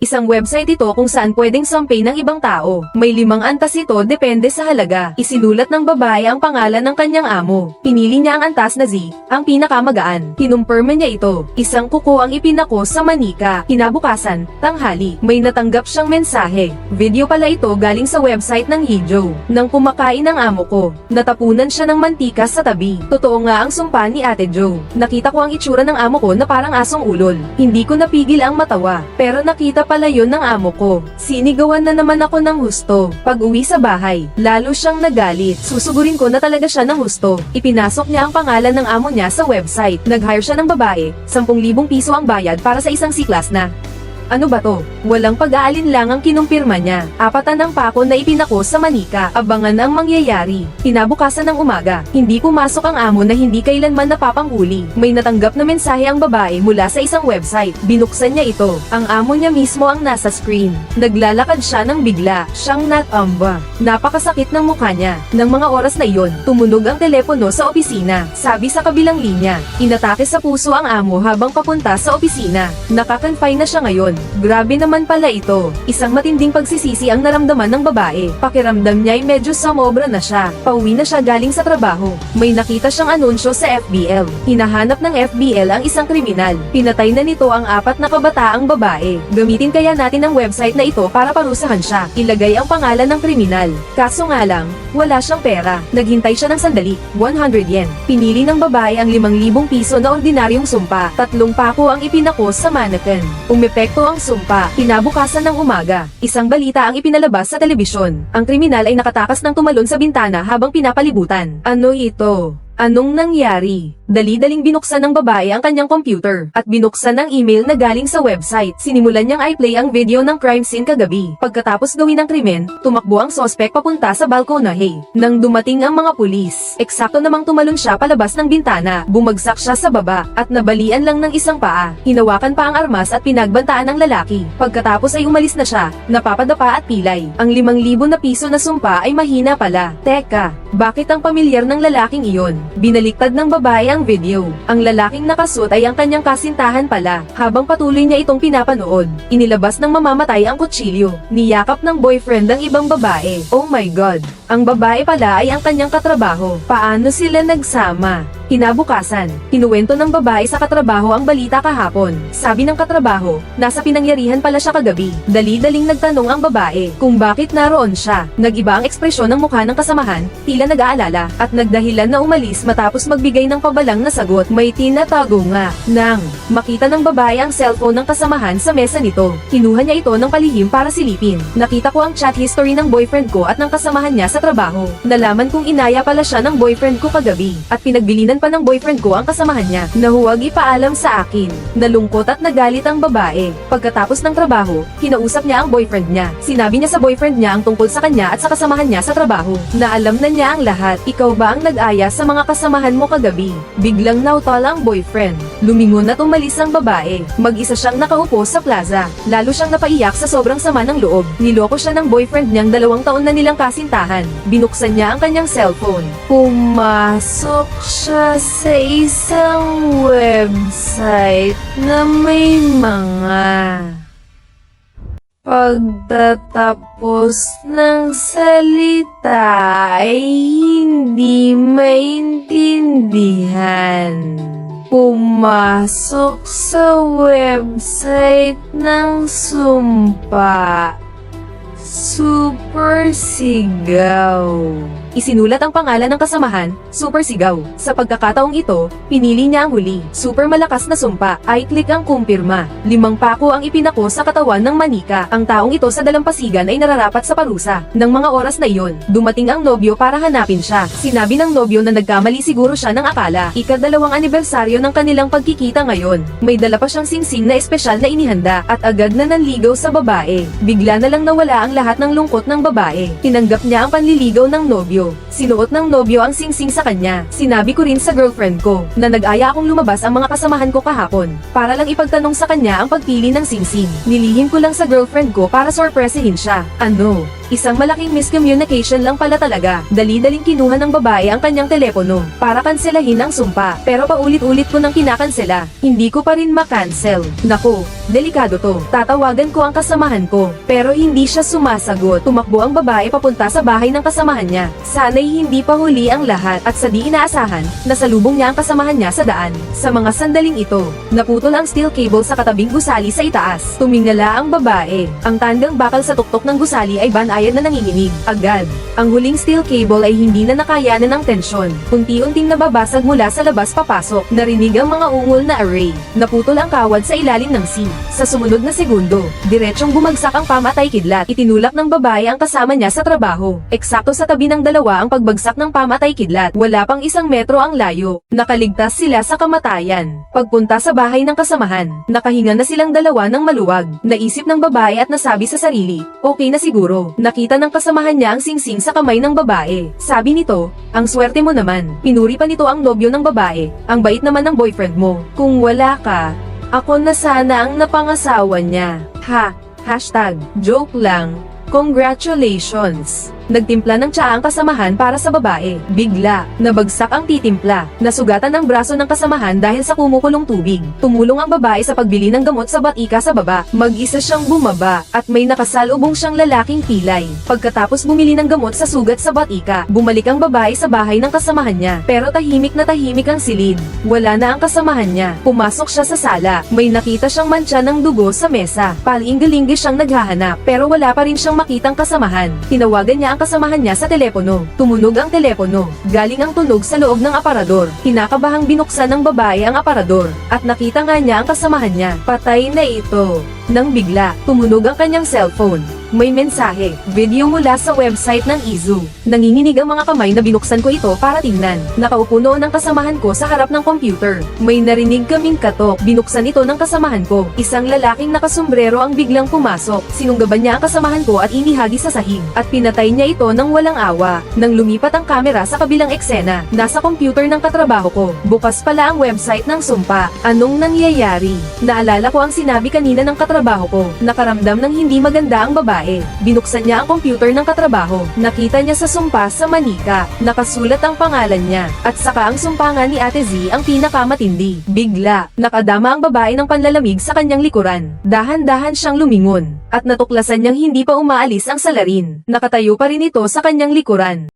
Isang website ito kung saan pwedeng sampay ng ibang tao. May limang antas ito depende sa halaga. Isinulat ng babae ang pangalan ng kanyang amo. Pinili niya ang antas na Z, ang pinakamagaan. Kinumpirma niya ito. Isang kuko ang ipinako sa manika. Kinabukasan, tanghali, may natanggap siyang mensahe. Video pala ito galing sa website ng Hijo. Nang kumakain ang amo ko, natapunan siya ng mantika sa tabi. Totoo nga ang sumpa ni Ate Jo. Nakita ko ang itsura ng amo ko na parang asong ulol. Hindi ko napigil ang matawa. Pero nakita pala yon ng amo ko. Sinigawan na naman ako ng husto. Pag uwi sa bahay, lalo siyang nagalit. Susugurin ko na talaga siya ng husto. Ipinasok niya ang pangalan ng amo niya sa website. Nag-hire siya ng babae. 10,000 piso ang bayad para sa isang C-class na. Ano ba to? Walang pag-aalin lang ang kinumpirma niya. Apatan ng pako na ipinako sa manika. Abangan ang mangyayari. Kinabukasan ng umaga, hindi pumasok ang amo na hindi kailanman napapanghuli. May natanggap na mensahe ang babae mula sa isang website. Binuksan niya ito. Ang amo niya mismo ang nasa screen. Naglalakad siya ng bigla. Siyang natamba. Napakasakit ng mukha niya. Nang mga oras na iyon, tumunog ang telepono sa opisina. Sabi sa kabilang linya, inatake sa puso ang amo habang papunta sa opisina. Nakakonfine na siya ngayon. Grabe naman pala ito. Isang matinding pagsisisi ang naramdaman ng babae. Pakiramdam niya ay medyo samobra na siya. Pauwi na siya galing sa trabaho. May nakita siyang anunsyo sa FBL. Hinahanap ng FBL ang isang kriminal. Pinatay na nito ang apat na kabataang babae. Gamitin kaya natin ang website na ito para parusahan siya. Ilagay ang pangalan ng kriminal. Kaso nga lang, wala siyang pera. Naghintay siya ng sandali, 100 yen. Pinili ng babae ang 5,000 piso na ordinaryong sumpa. Tatlong pako ang ipinako sa mannequin. Umepekto ang sumpa. Kinabukasan ng umaga, isang balita ang ipinalabas sa telebisyon. Ang kriminal ay nakatakas ng tumalon sa bintana habang pinapalibutan. Ano ito? Anong nangyari? Dali-daling binuksan ng babae ang kanyang computer at binuksan ang email na galing sa website. Sinimulan niyang i-play ang video ng crime scene kagabi. Pagkatapos gawin ang krimen, tumakbo ang sospek papunta sa balkonahe. Nang dumating ang mga pulis, eksakto namang tumalon siya palabas ng bintana. Bumagsak siya sa baba at nabalian lang ng isang paa. Hinawakan pa ang armas at pinagbantaan ng lalaki. Pagkatapos ay umalis na siya, napapadapa at pilay. Ang 5,000 na piso na sumpa ay mahina pala. Teka, bakit ang pamilyar ng lalaking iyon? Binaliktad ng babae ang video. Ang lalaking nakasuot ay ang kanyang kasintahan pala. Habang patuloy niya itong pinapanood, inilabas ng mamamatay ang kutsilyo. Niyakap ng boyfriend ang ibang babae. Oh my God! Ang babae pala ay ang kanyang katrabaho. Paano sila nagsama? Kinabukasan, kinuwento ng babae sa katrabaho ang balita kahapon. Sabi ng katrabaho, nasa pinangyarihan pala siya kagabi. Dali-daling nagtanong ang babae kung bakit naroon siya. Nagiba ang ekspresyon ng mukha ng kasamahan, tila nag-aalala, at nagdahilan na umalis matapos magbigay ng pabalang na sagot. May tinatago nga. Nang, makita ng babae ang cellphone ng kasamahan sa mesa nito. Kinuha niya ito ng palihim para silipin. Nakita ko ang chat history ng boyfriend ko at ng kasamahan niya sa trabaho. Nalaman kong inaya pala siya ng boyfriend ko kagabi. At pinagbilinan pa ng boyfriend ko ang kasamahan niya na huwag ipaalam sa akin. Nalungkot at nagalit ang babae. Pagkatapos ng trabaho, kinausap niya ang boyfriend niya. Sinabi niya sa boyfriend niya ang tungkol sa kanya at sa kasamahan niya sa trabaho. Na alam na niya ang lahat. Ikaw ba ang nag-aya sa mga kasamahan mo kagabi? Biglang nautol ang boyfriend. Lumingon at umalis ang babae. Mag-isa siyang nakaupo sa plaza. Lalo siyang napaiyak sa sobrang sama ng loob. Niloko siya ng boyfriend niyang dalawang taon na nilang kasintahan. Binuksan niya ang kanyang cellphone. Pumasok siya sa isang website na may mga Pagtatapos ng salita ay hindi maintindihan. Pumasok sa website ng sumpa. Super Sigaw. Isinulat ang pangalan ng kasamahan, Super Sigaw. Sa pagkakataong ito, pinili niya ang huli. Super malakas na sumpa. I-click ang kumpirma. Limang pako ang ipinako sa katawan ng manika. Ang taong ito sa dalampasigan ay nararapat sa parusa. Nang mga oras na iyon, dumating ang nobyo para hanapin siya. Sinabi ng nobyo na nagkamali siguro siya ng akala. Ikadalawang anibersaryo ng kanilang pagkikita ngayon. May dala pa siyang singsing na espesyal na inihanda at agad na nanligaw sa babae. Bigla na lang nawala ang lahat ng lungkot ng babae. Tinanggap niya ang panliligaw ng nobyo. Sinuot ng nobyo ang singsing sa kanya. Sinabi ko rin sa girlfriend ko na nag-aya akong lumabas ang mga kasamahan ko kahapon para lang ipagtanong sa kanya ang pagpili ng singsing. Nilihim ko lang sa girlfriend ko para sorpresahin siya. Ano? Isang malaking miscommunication lang pala talaga. Dali-daling kinuha ng babae ang kanyang telepono para kanselahin ang sumpa. Pero paulit-ulit ko nang kinakansela. Hindi ko pa rin makancel. Nako, delikado to. Tatawagan ko ang kasamahan ko. Pero hindi siya sumasagot. Tumakbo ang babae papunta sa bahay ng kasamahan niya. Sana'y hindi pa huli ang lahat at sa di inaasahan, nasalubong niya ang kasamahan niya sa daan. Sa mga sandaling ito, naputol ang steel cable sa katabing gusali sa itaas. Tumingala ang babae. Ang tandang bakal sa tuktok ng gusali ay banayad na nanginginig. Agad. Ang huling steel cable ay hindi na nakayanan ng tensyon. Unti-unting nababasag mula sa labas papasok. Narinig ang mga ungol na array. Naputol ang kawad sa ilalim ng sea. Sa sumunod na segundo, diretsong bumagsak ang pamatay kidlat. Itinulak ng babae ang kasama niya sa trabaho. Eksakto sa tabi ng dalawa ang pagbagsak ng pamatay kidlat. Wala pang isang metro ang layo. Nakaligtas sila sa kamatayan. Pagpunta sa bahay ng kasamahan, nakahinga na silang dalawa ng maluwag. Naisip ng babae at nasabi sa sarili, okay na siguro. Nakita ng kasamahan niya ang singsing sa kamay ng babae. Sabi nito, ang swerte mo naman. Pinuri pa nito ang nobyo ng babae. Ang bait naman ng boyfriend mo. Kung wala ka, ako na sana ang napangasawa niya. Ha, hashtag, joke lang. Congratulations! Nagtimpla ng tsaa ang kasamahan para sa babae. Bigla, nabagsak ang titimpla. Nasugatan ang braso ng kasamahan dahil sa kumukulong tubig. Tumulong ang babae sa pagbili ng gamot sa batika sa baba. Mag-isa siyang bumaba at may nakasalubong siyang lalaking pilay. Pagkatapos bumili ng gamot sa sugat sa batika, bumalik ang babae sa bahay ng kasamahan niya. Pero tahimik na tahimik ang silid. Wala na ang kasamahan niya. Pumasok siya sa sala. May nakita siyang mantsa ng dugo sa mesa. Palinggi-linggi siyang naghahanap pero wala pa rin siyang makitang kasamahan. Tinawagan niya ang kasamahan niya sa telepono. Tumunog ang telepono. Galing ang tunog sa loob ng aparador. Kinakabahang binuksan ng babae ang aparador. At nakita nga niya ang kasamahan niya. Patay na ito. Nang bigla, tumunog ang kanyang cellphone. May mensahe, video mula sa website ng Izu. Nanginginig ang mga kamay na binuksan ko ito para tingnan. Nakaupo noon ang kasamahan ko sa harap ng computer. May narinig kaming katok. Binuksan ito ng kasamahan ko. Isang lalaking nakasombrero ang biglang pumasok. Sinunggaban niya ang kasamahan ko at inihagi sa sahig. At pinatay niya ito ng walang awa. Nang lumipat ang kamera sa kabilang eksena, nasa computer ng katrabaho ko. Bukas pala ang website ng sumpa. Anong nangyayari? Naalala ko ang sinabi kanina ng katrabaho ko. Nakaramdam ng hindi maganda ang babae. Binuksan niya ang computer ng katrabaho. Nakita niya sa sumpa sa manika. Nakasulat ang pangalan niya. At saka ang sumpangan ni Ate Z ang pinakamatindi. Bigla, nakadama ang babae ng panlalamig sa kanyang likuran. Dahan-dahan siyang lumingon. At natuklasan niyang hindi pa umaalis ang salarin. Nakatayo pa rin ito sa kanyang likuran.